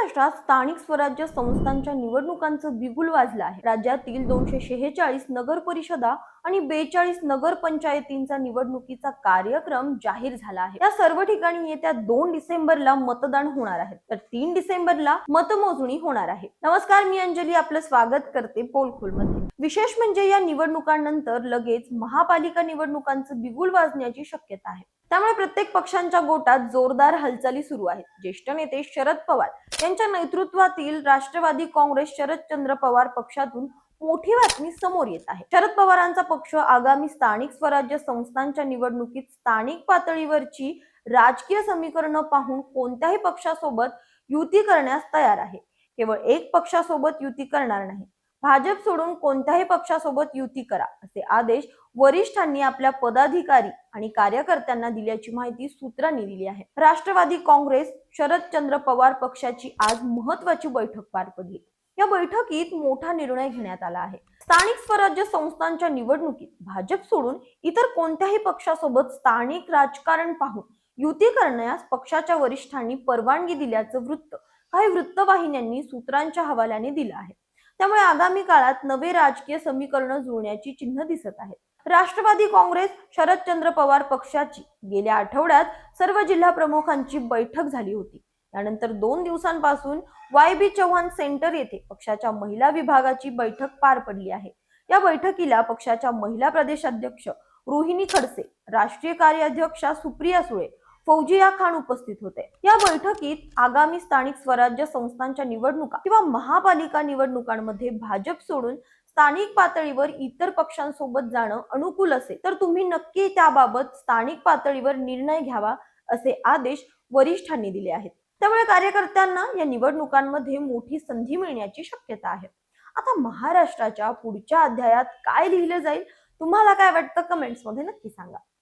महाराष्ट्रात स्थानिक स्वराज्य संस्थांच्या निवडणुकांचं बिगुल वाजलं आहे. राज्यातील दोनशे शेहेचाळीस नगर परिषदा आणि बेचाळीस नगर पंचायतींचा निवडणुकीचा कार्यक्रम जाहीर झाला आहे. या सर्व ठिकाणी येत्या दोन डिसेंबरला मतदान होणार आहे. तर तीन डिसेंबरला मतमोजणी होणार आहे. नमस्कार मी अंजली. आपलं स्वागत करते पोलखोलमध्ये. विशेष म्हणजे या निवडणुकांनंतर लगेच महापालिका निवडणुकांचं बिगुल वाजण्याची शक्यता आहे. त्यामुळे प्रत्येक पक्षांच्या गोटात जोरदार हालचाली सुरू आहेत. ज्येष्ठ नेते शरद पवार यांच्या नेतृत्वातील राष्ट्रवादी काँग्रेस शरदचंद्र पवार पक्षातून मोठी बातमी समोर येत आहे. शरद पवारांचा पक्ष आगामी स्थानिक स्वराज्य संस्थांच्या निवडणुकीत स्थानिक पातळीवरची राजकीय समीकरणं पाहून कोणत्याही पक्षासोबत युती करण्यास तयार आहे. केवळ एक पक्षासोबत युती करणार नाही भाजप सोडून कोणत्याही पक्षासोबत युती करा असे आदेश वरिष्ठांनी आपल्या पदाधिकारी आणि कार्यकर्त्यांना दिल्याची माहिती सूत्रांनी दिली आहे. राष्ट्रवादी काँग्रेस शरदचंद्र पवार पक्षाची आज महत्वाची बैठक पार पडली. या बैठकीत मोठा निर्णय घेण्यात आला आहे. स्थानिक स्वराज्य संस्थांच्या निवडणुकीत भाजप सोडून इतर कोणत्याही पक्षासोबत स्थानिक राजकारण पाहून युती करण्यास पक्षाच्या वरिष्ठांनी परवानगी दिल्याचं वृत्त काही वृत्तवाहिन्यांनी सूत्रांच्या हवाल्याने दिलं आहे. त्यामुळे आगामी काळात नवे राजकीय समीकरण जुळण्याची चिन्ह दिसत आहेत. राष्ट्रवादी काँग्रेस शरदचंद्र पवार पक्षाची गेल्या आठवड्यात सर्व जिल्हा प्रमुखांची बैठक झाली होती. त्यानंतर दोन दिवसांपासून वाय बी चव्हाण सेंटर येथे पक्षाच्या महिला विभागाची बैठक पार पडली आहे. या बैठकीला पक्षाच्या महिला प्रदेशाध्यक्ष रोहिणी खडसे राष्ट्रीय कार्याध्यक्षा सुप्रिया सुळे फौजिया खान उपस्थित होते. या बैठकीत आगामी स्थानिक स्वराज्य संस्थांच्या निवडणुका किंवा महापालिका निवडणुकांमध्ये भाजप सोडून स्थानिक पातळीवर इतर पक्षांसोबत जाणं अनुकूल असेल तर तुम्ही नक्की त्याबाबत स्थानिक पातळीवर निर्णय घ्यावा असे आदेश वरिष्ठांनी दिले आहेत. त्यामुळे कार्यकर्त्यांना या निवडणुकांमध्ये मोठी संधी मिळण्याची शक्यता आहे. आता महाराष्ट्राच्या पुढच्या अध्यायात काय लिहिलं जाईल तुम्हाला काय वाटतं? कमेंट्समध्ये नक्की सांगा.